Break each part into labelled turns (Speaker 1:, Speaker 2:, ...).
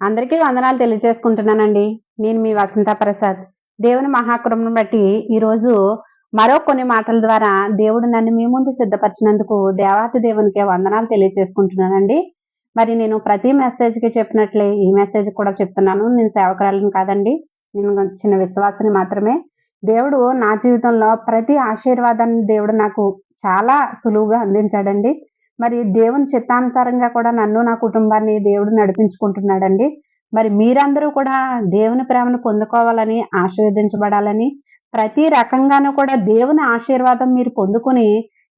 Speaker 1: అందరికీ వందనాలు తెలియజేసుకుంటున్నానండి. నేను మీ వసంత ప్రసాద్. దేవుని మహాకృపను బట్టి ఈరోజు మరో కొన్ని మాటల ద్వారా దేవుడు నన్ను మీ ముందు సిద్ధపరిచినందుకు దేవాతి దేవునికి వందనాలు తెలియజేసుకుంటున్నానండి. మరి నేను ప్రతి మెసేజ్కి చెప్పినట్లే ఈ మెసేజ్ కూడా చెప్తున్నాను. నేను సేవకురాలను కాదండి. నేను చిన్న విశ్వాసని మాత్రమే. దేవుడు నా జీవితంలో ప్రతి ఆశీర్వాదాన్ని దేవుడు నాకు చాలా సులువుగా అందించాడండి. మరి దేవుని చిత్తానుసారంగా కూడా నన్ను నా కుటుంబాన్ని దేవుడు నడిపించుకుంటున్నాడండి. మరి మీరందరూ కూడా దేవుని ప్రేమను పొందుకోవాలని ఆశీర్వదించబడాలని ప్రతి రకంగానూ కూడా దేవుని ఆశీర్వాదం మీరు పొందుకుని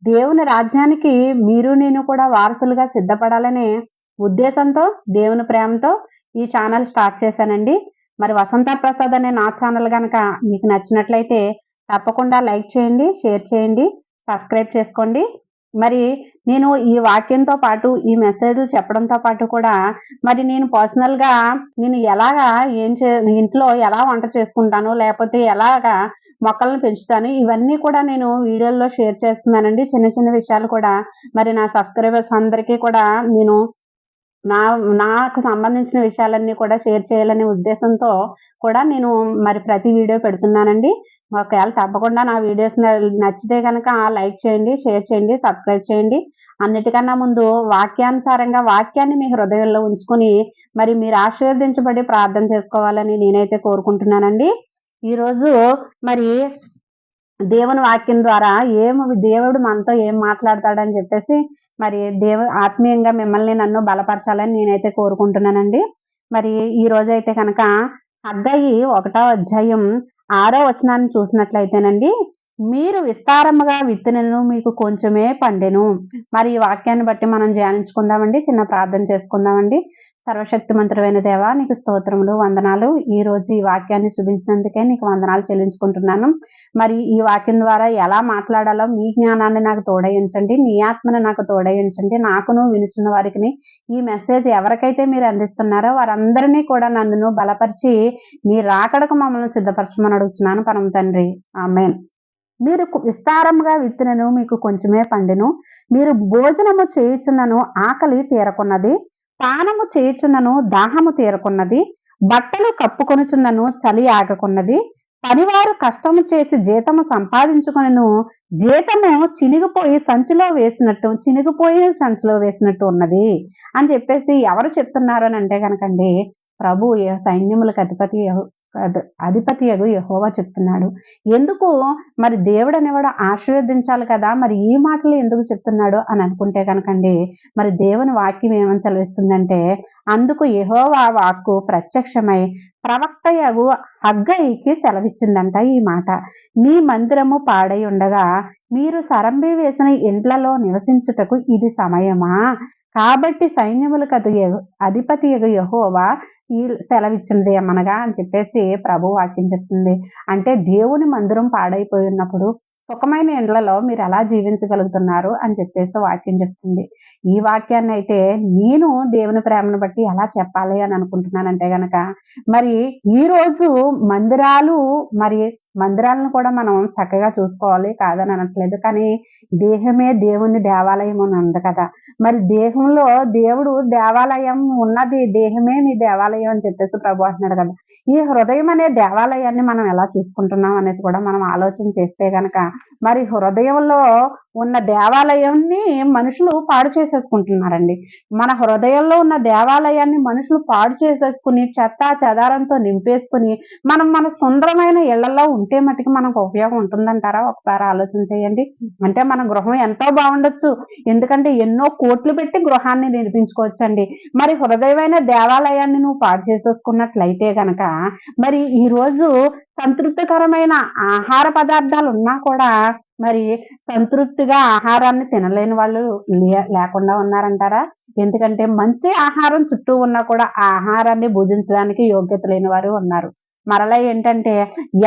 Speaker 1: దేవుని రాజ్యానికి మీరు నేను కూడా వారసులుగా సిద్ధపడాలనే ఉద్దేశంతో దేవుని ప్రేమతో ఈ ఛానల్ స్టార్ట్ చేశానండి. మరి వసంత ప్రసాద్ అనే నా ఛానల్ కనుక మీకు నచ్చినట్లయితే తప్పకుండా లైక్ చేయండి షేర్ చేయండి సబ్స్క్రైబ్ చేసుకోండి. మరి నేను ఈ వాక్యంతో పాటు ఈ మెసేజ్ చెప్పడంతో పాటు కూడా మరి నేను పర్సనల్గా నేను ఎలాగా ఏం చే ఇంట్లో ఎలా వంట చేసుకుంటాను లేకపోతే ఎలాగా మొక్కలను పెంచుతాను ఇవన్నీ కూడా నేను వీడియోల్లో షేర్ చేస్తున్నానండి. చిన్న చిన్న విషయాలు కూడా మరి నా సబ్స్క్రైబర్స్ అందరికీ కూడా నేను నా నాకు సంబంధించిన విషయాలన్నీ కూడా షేర్ చేయాలనే ఉద్దేశంతో కూడా నేను మరి ప్రతి వీడియో పెడుతున్నానండి. ఒకవేళ తప్పకుండా నా వీడియోస్ నచ్చితే కనుక లైక్ చేయండి షేర్ చేయండి సబ్స్క్రైబ్ చేయండి. అన్నిటికన్నా ముందు వాక్యానుసారంగా వాక్యాన్ని మీ హృదయంలో ఉంచుకొని మరి మీరు ఆశీర్వదించబడి ప్రార్థన చేసుకోవాలని నేనైతే కోరుకుంటున్నానండి. ఈరోజు మరి దేవుని వాక్యం ద్వారా ఏం దేవుడు మనతో ఏం మాట్లాడతాడని చెప్పేసి మరి దేవ ఆత్మీయంగా మిమ్మల్ని నన్ను బలపరచాలని నేనైతే కోరుకుంటున్నానండి. మరి ఈ రోజు అయితే కనుక అద్దయి ఒకటో అధ్యాయం ఆరో వచనాన్ని చూసినట్లయితేనండి మీరు విస్తారముగా విత్తనను మీకు కొంచెమే పండెను. మరి ఈ వాక్యాన్ని బట్టి మనం ధ్యానించుకుందామండి. చిన్న ప్రార్థన చేసుకుందామండి. సర్వశక్తి మంత్రమైన దేవ నీకు స్తోత్రములు వందనాలు. ఈ రోజు ఈ వాక్యాన్ని చూపించినందుకే నీకు వందనాలు చెల్లించుకుంటున్నాను. మరి ఈ వాక్యం ద్వారా ఎలా మాట్లాడాలో మీ జ్ఞానాన్ని నాకు తోడయించండి నీ ఆత్మను నాకు తోడయించండి నాకును వినుచున్న వారికి ఈ మెసేజ్ ఎవరికైతే మీరు అందిస్తున్నారో వారందరినీ కూడా నన్ను బలపరిచి నీ రాకడకు మమ్మల్ని సిద్ధపరచమని అడుగుతున్నాను పరమ తండ్రి. ఆమెన్. మీరు విస్తారంగా విత్తినను మీకు కొంచెమే పండెను. మీరు భోజనము చేయుచున్నను ఆకలి తీరకున్నది. పానము చేయుచున్నను దాహము తీరకున్నది. బట్టలు కప్పుకొనుచున్నను చలి ఆగకున్నది. పనివారు కష్టము చేసి జీతము సంపాదించుకునను. జీతము చినిగిపోయి సంచిలో వేసినట్టు చినిగిపోయి సంచిలో వేసినట్టు ఉన్నది అని చెప్పేసి ఎవరు చెప్తున్నారు అని అంటే కనుకండి ప్రభు సైన్యములకు అధిపతి అధిపతియగు యహోవా చెప్తున్నాడు. ఎందుకు? మరి దేవుడు అనేవాడు ఆశీర్వదించాలి కదా? మరి ఈ మాటలు ఎందుకు చెప్తున్నాడు అని అనుకుంటే కనుకండి మరి దేవుని వాక్యం ఏమని సెలవిస్తుందంటే అందుకు యహోవా వాక్కు ప్రత్యక్షమై ప్రవక్త యగు హగ్గయికి సెలవిచ్చిందంట ఈ మాట. మీ మందిరము పాడై ఉండగా మీరు సరంబి వేసిన ఇండ్లలో నివసించుటకు ఇది సమయమా? కాబట్టి సైన్యములకు అది అధిపతి యహోవా ఈ సెలవిచ్చింది ఏమనగా అని చెప్పేసి ప్రభు వాక్యం చెప్తుంది. అంటే దేవుని మందిరం పాడైపోయి ఉన్నప్పుడు సుఖమైన ఇండ్లలో మీరు ఎలా జీవించగలుగుతున్నారు అని చెప్పేసి వాక్యం చెప్తుంది. ఈ వాక్యాన్ని అయితే నేను దేవుని ప్రేమను బట్టి ఎలా చెప్పాలి అని అనుకుంటున్నానంటే గనక మరి ఈ రోజు మందిరాలు మరి మందిరాలను కూడా మనం చక్కగా చూసుకోవాలి కాదని అనట్లేదు. కానీ దేహమే దేవుని దేవాలయం అని ఉంది కదా. మరి దేహంలో దేవుడు దేవాలయం ఉన్నది దేహమే మీ దేవాలయం అని చెప్పేసి ప్రభు అంటున్నాడు కదా. ఈ హృదయం అనే దేవాలయాన్ని మనం ఎలా చూసుకుంటున్నాం అనేది కూడా మనం ఆలోచన చేస్తే కనుక మరి హృదయంలో ఉన్న దేవాలయాన్ని మనుషులు పాడు చేసేసుకుంటున్నారండి. మన హృదయంలో ఉన్న దేవాలయాన్ని మనుషులు పాడు చేసేసుకుని చెత్త చెదారంతో నింపేసుకుని మనం మన సుందరమైన ఇళ్ళలో ఉంటే మటుకు మనకు ఉపయోగం ఉంటుందంటారా? ఒకసారి ఆలోచన చేయండి. అంటే మన గృహం ఎంతో బాగుండొచ్చు. ఎందుకంటే ఎన్నో కోట్లు పెట్టి గృహాన్ని నిర్మించుకోవచ్చండి. మరి హృదయమైన దేవాలయాన్ని నువ్వు పాడు చేసేసుకున్నట్లయితే గనక మరి ఈరోజు సంతృప్తికరమైన ఆహార పదార్థాలు ఉన్నా కూడా మరి సంతృప్తిగా ఆహారాన్ని తినలేని వాళ్ళు లేకుండా ఉన్నారంటారా? ఎందుకంటే మంచి ఆహారం చుట్టూ ఉన్నా కూడా ఆ ఆహారాన్ని భుజించడానికి యోగ్యత లేని వారు ఉన్నారు. మరలా ఏంటంటే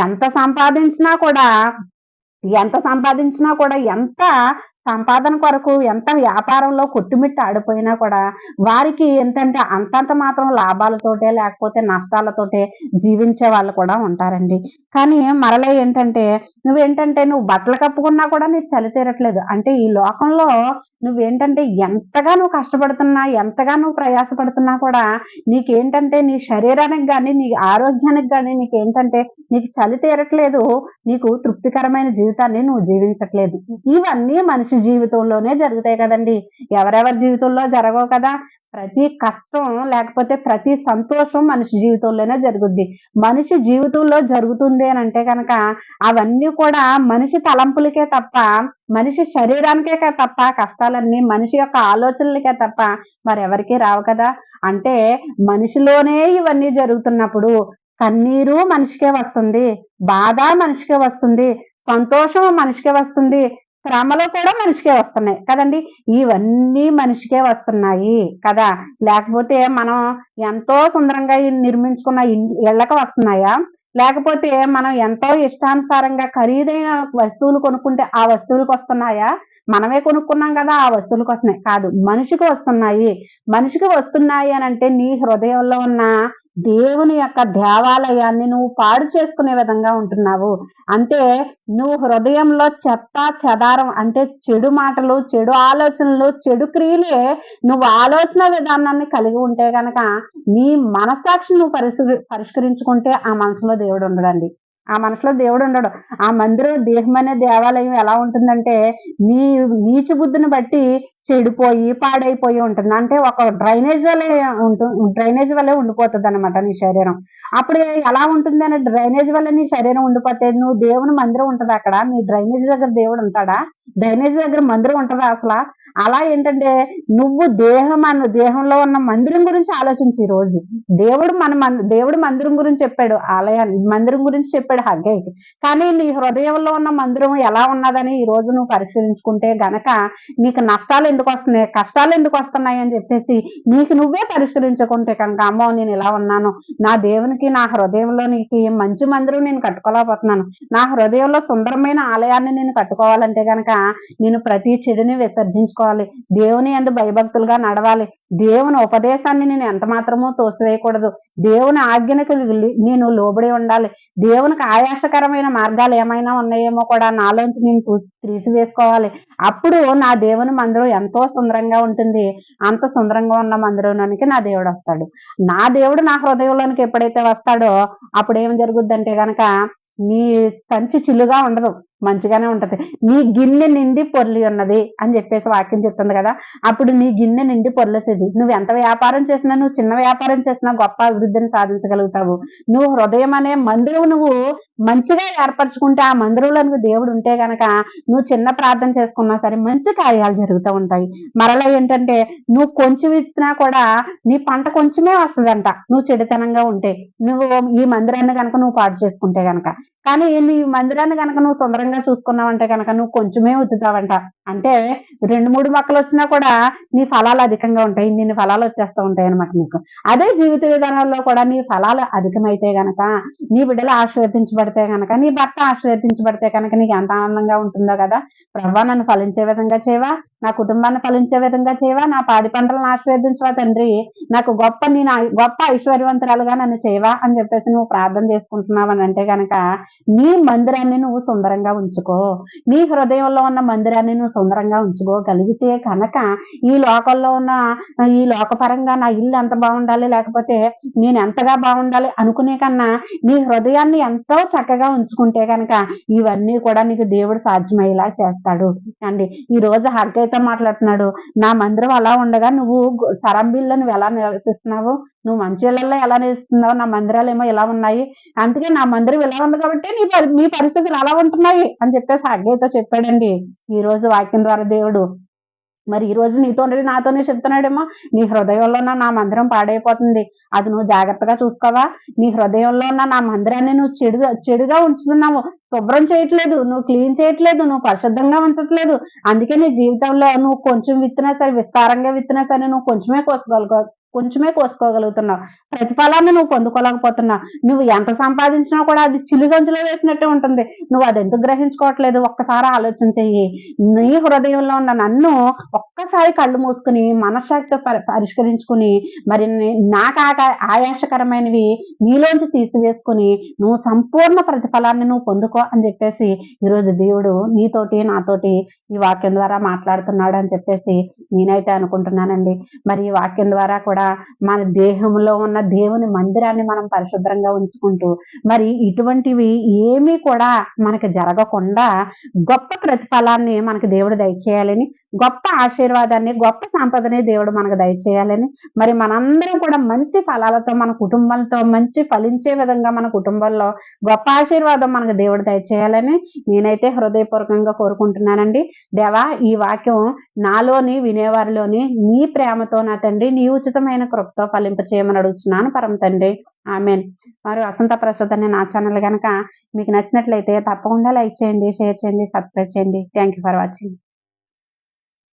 Speaker 1: ఎంత సంపాదించినా కూడా ఎంత సంపాదించినా కూడా ఎంత సంపాదన కొరకు ఎంత వ్యాపారంలో కొట్టుమిట్టు ఆడిపోయినా కూడా వారికి ఏంటంటే అంతంత మాత్రం లాభాలతోటే లేకపోతే నష్టాలతోటే జీవించే వాళ్ళు కూడా ఉంటారండి. కానీ మరలా ఏంటంటే నువ్వేంటంటే నువ్వు బట్టలు కప్పుకున్నా కూడా నీకు చలి తీరట్లేదు. అంటే ఈ లోకంలో నువ్వేంటంటే ఎంతగా నువ్వు కష్టపడుతున్నా ఎంతగా నువ్వు ప్రయాసపడుతున్నా కూడా నీకేంటంటే నీ శరీరానికి కానీ నీ ఆరోగ్యానికి కానీ నీకేంటంటే నీకు చలి తీరట్లేదు నీకు తృప్తికరమైన జీవితాన్ని నువ్వు జీవించట్లేదు. ఇవన్నీ మనిషి మనిషి జీవితంలోనే జరుగుతాయి కదండి. ఎవరెవరి జీవితంలో జరగవు కదా. ప్రతి కష్టం లేకపోతే ప్రతి సంతోషం మనిషి జీవితంలోనే జరుగుద్ది. మనిషి జీవితంలో జరుగుతుంది అని అంటే కనుక అవన్నీ కూడా మనిషి తలంపులకే తప్ప మనిషి శరీరానికే తప్ప కష్టాలన్నీ మనిషి యొక్క ఆలోచనలకే తప్ప మరెవరికీ రావు కదా. అంటే మనిషిలోనే ఇవన్నీ జరుగుతున్నప్పుడు కన్నీరు మనిషికే వస్తుంది బాధ మనిషికే వస్తుంది సంతోషం మనిషికే వస్తుంది శ్రమలు కూడా మనిషికే వస్తున్నాయి. కదండి? ఇవన్నీ మనిషికే వస్తున్నాయి కదా? లేకపోతే మనం ఎంతో సుందరంగా నిర్మించుకున్న ఇళ్ళకి వస్తున్నాయా? లేకపోతే మనం ఎంతో ఇష్టానుసారంగా ఖరీదైన వస్తువులు కొనుక్కుంటే ఆ వస్తువులకు వస్తున్నాయా? మనమే కొనుక్కున్నాం కదా ఆ వస్తువులకు వస్తున్నాయి కాదు మనిషికి వస్తున్నాయి. మనిషికి వస్తున్నాయి అని అంటే నీ హృదయంలో ఉన్న దేవుని యొక్క దేవాలయాన్ని నువ్వు పాడు చేసుకునే విధంగా ఉంటున్నావు. అంటే నువ్వు హృదయంలో చెత్త చెదారం అంటే చెడు మాటలు చెడు ఆలోచనలు చెడు క్రియలే నువ్వు ఆలోచన విధానాన్ని కలిగి ఉంటే గనక నీ మనసాక్షి నువ్వు పరిశు పరిష్కరించుకుంటే ఆ మనసులో దేవుడు ఉండడండి. ఆ మనసులో దేవుడు ఉండడు. ఆ మందిరం దేహం అనే దేవాలయం ఎలా ఉంటుందంటే నీ నీచు బుద్ధిని బట్టి చెడిపోయి పాడైపోయి ఉంటుంది. అంటే ఒక డ్రైనేజ్ వలె ఉంటుంది డ్రైనేజ్ వల్లే ఉండిపోతుంది అనమాట నీ శరీరం. అప్పుడు ఎలా ఉంటుంది అని డ్రైనేజ్ వల్ల నీ శరీరం ఉండిపోతే నువ్వు దేవుని మందిరం ఉంటుంది అక్కడ నీ డ్రైనేజ్ దగ్గర దేవుడు ఉంటాడా? డ్రైనేజ్ దగ్గర మందిరం ఉంటుందా అసలు? అలా ఏంటంటే నువ్వు దేహం అన్న దేహంలో ఉన్న మందిరం గురించి ఆలోచించి ఈ రోజు. దేవుడు మన మన్- దేవుడు మందిరం గురించి చెప్పాడు. ఆలయాన్ని మందిరం గురించి చెప్పాడు. హగ్గయ్యకి కానీ నీ హృదయంలో ఉన్న మందిరం ఎలా ఉన్నదని ఈ రోజు నువ్వు పరిశీలించుకుంటే గనక నీకు నష్టాలు ఎందుకు వస్తున్నాయి కష్టాలు ఎందుకు వస్తున్నాయి అని చెప్పేసి నీకు నువ్వే పరిష్కరించుకుంటే కనుక అమ్మో నేను ఇలా ఉన్నాను. నా దేవునికి నా హృదయంలో నీకు మంచి మందిరం నేను కట్టుకోలేకపోతున్నాను. నా హృదయంలో సుందరమైన ఆలయాన్ని నేను కట్టుకోవాలంటే గనక నేను ప్రతి చెడుని విసర్జించుకోవాలి. దేవుని ఎందు భయభక్తులుగా నడవాలి. దేవుని ఉపదేశాన్ని నేను ఎంత మాత్రమూ తోసివేయకూడదు. దేవుని ఆజ్ఞలకు నేను లోబడి ఉండాలి. దేవునికి ఆయాసకరమైన మార్గాలు ఏమైనా ఉన్నాయేమో కూడా నాలోంచి నేను తూ- తీసివేసుకోవాలి. అప్పుడు నా దేవుని మందిరం ఎంతో సుందరంగా ఉంటుంది. అంత సుందరంగా ఉన్న మందిరంలోనికి నా దేవుడు వస్తాడు. నా దేవుడు నా హృదయంలోనికి ఎప్పుడైతే వస్తాడో అప్పుడు ఏం జరుగుద్దంటే గనక నీ సంచి చిల్లుగా ఉండదు. మంచిగానే ఉంటది. నీ గిన్నె నిండి పొర్లి ఉన్నది అని చెప్పేసి వాక్యం చెప్తుంది కదా. అప్పుడు నీ గిన్నె నిండి పొర్లుతుంది నువ్వు ఎంత వ్యాపారం చేసినా నువ్వు చిన్న వ్యాపారం చేసినా గొప్ప అభివృద్ధిని సాధించగలుగుతావు. నువ్వు హృదయం అనే మందిరం నువ్వు మంచిగా ఏర్పరచుకుంటే ఆ మందిరంలో నువ్వు దేవుడు ఉంటే గనక నువ్వు చిన్న ప్రార్థన చేసుకున్నా సరే మంచి కార్యాలు జరుగుతూ ఉంటాయి. మరలా ఏంటంటే నువ్వు కొంచెం ఇచ్చినా కూడా నీ పంట కొంచెమే వస్తుందంట. నువ్వు చెడుతనంగా ఉంటే. నువ్వు ఈ మందిరాన్ని కనుక నువ్వు పాడు చేసుకుంటే గనక. కానీ నీ మందిరాన్ని కనుక నువ్వు సుందరంగా చూసుకున్నావంటే కనుక నువ్వు కొంచెమే ఉతుతావంట అంటే రెండు మూడు మొక్కలు వచ్చినా కూడా నీ ఫలాలు అధికంగా ఉంటాయి ఇన్ని ఫలాలు వచ్చేస్తూ ఉంటాయి అనమాట నీకు. అదే జీవిత విధానంలో కూడా నీ ఫలాలు అధికమైతే గనక నీ బిడ్డలు ఆశీర్వదించబడితే గనక నీ భర్త ఆశీర్వదించబడితే కనుక నీకు ఎంత ఆనందంగా ఉంటుందో కదా. ప్రభా నన్ను ఫలించే విధంగా చేయవా? నా కుటుంబాన్ని ఫలించే విధంగా చేయవా? నా పాడి పంటలను ఆశీర్వదించవా తండ్రి? నాకు గొప్ప నేను గొప్ప ఐశ్వర్యవంతురాలుగా నన్ను చేయవా అని చెప్పేసి నువ్వు ప్రార్థన చేసుకుంటున్నావు అని అంటే గనక నీ మందిరాన్ని నువ్వు సుందరంగా ఉంచుకో. నీ హృదయంలో ఉన్న మందిరాన్ని నువ్వు సుందరంగా ఉంచుకోగలిగితే కనుక ఈ లోకంలో ఉన్న ఈ లోకపరంగా నా ఇల్లు ఎంత బాగుండాలి? లేకపోతే నేను ఎంతగా బాగుండాలి అనుకునే కన్నా నీ హృదయాన్ని ఎంతో చక్కగా ఉంచుకుంటే కనుక ఇవన్నీ కూడా నీకు దేవుడు సాధ్యమయ్యేలా చేస్తాడు. అండి ఈ రోజు హర్కైతే మాట్లాడుతున్నాడు? నా మందిరం అలా ఉండగా నువ్వు గు- నువ్వు ఎలా నివసిస్తున్నావు? నువ్వు మంచి ఇళ్ళలో ఎలా నివసిస్తున్నావు? నా మందిరాలు ఏమో ఇలా ఉన్నాయి? అందుకే నా మందిరం ఇలా ఉంది కాబట్టి నీ మీ పరిస్థితులు అలా ఉంటున్నాయి అని చెప్పేసి అగ్గయ్యతో చెప్పాడండి. ఈ రోజు వాక్యం ద్వారా దేవుడు మరి ఈ రోజు నీతోనే నాతోనే చెప్తున్నాడేమో నీ హృదయంలో ఉన్న నా మందిరం పాడైపోతుంది. అది నువ్వు జాగ్రత్తగా చూసుకోవా. నీ హృదయంలో ఉన్న నా మందిరాన్ని నువ్వు చెడుగా చెడుగా ఉంచుతున్నావు. శుభ్రం చేయట్లేదు నువ్వు క్లీన్ చేయట్లేదు నువ్వు పరిశుద్ధంగా ఉంచట్లేదు. అందుకే నీ జీవితంలో నువ్వు కొంచెం విత్తినా సరే విస్తారంగా విత్తినా సరే నువ్వు కొంచెమే కోసుకోగలుగు కొంచెమే కోసుకోగలుగుతున్నావు. ప్రతిఫలాన్ని నువ్వు పొందుకోలేకపోతున్నా. నువ్వు ఎంత సంపాదించినా కూడా అది చిల్లు సంచులో వేసినట్టే ఉంటుంది. నువ్వు అది ఎందుకు గ్రహించుకోవట్లేదు? ఒక్కసారి ఆలోచన చెయ్యి. నీ హృదయంలో ఉన్న నన్ను ఒక్కసారి కళ్ళు మూసుకుని మనశ్శక్తితో పరిష్కరించుకుని మరి నాకు ఆయాసకరమైనవి నీలోంచి తీసివేసుకుని నువ్వు సంపూర్ణ ప్రతిఫలాన్ని నువ్వు పొందుకో అని చెప్పేసి ఈరోజు దేవుడు నీతోటి నాతోటి ఈ వాక్యం ద్వారా మాట్లాడుతున్నాడు అని చెప్పేసి నేనైతే అనుకుంటున్నానండి. మరి ఈ వాక్యం ద్వారా కూడా మన దేహంలో ఉన్న దేవుని మందిరాన్ని మనం పరిశుభ్రంగా ఉంచుకుంటూ మరి ఇటువంటివి ఏమీ కూడా మనకి జరగకుండా గొప్ప ప్రతిఫలాన్ని మనకి దేవుడు దయచేయాలని గొప్ప ఆశీర్వాదాన్ని గొప్ప సంపదని దేవుడు మనకు దయచేయాలని మరి మనందరం కూడా మంచి ఫలాలతో మన కుటుంబంతో మంచి ఫలించే విధంగా మన కుటుంబంలో గొప్ప ఆశీర్వాదం మనకు దేవుడు దయచేయాలని నేనైతే హృదయపూర్వకంగా కోరుకుంటున్నానండి. దేవా ఈ వాక్యం నాలోని వినేవారిలోని నీ ప్రేమతో నా తండ్రి నీ ఉచితమైన కృపతో ఫలింప చేయమని అడుగుతున్నాను పరమ తండ్రి. ఆమెన్. మరి వసంత ప్రసాద్ అనే నా ఛానల్ కనుక మీకు నచ్చినట్లయితే తప్పకుండా లైక్ చేయండి షేర్ చేయండి సబ్స్క్రైబ్ చేయండి. Thank you for watching.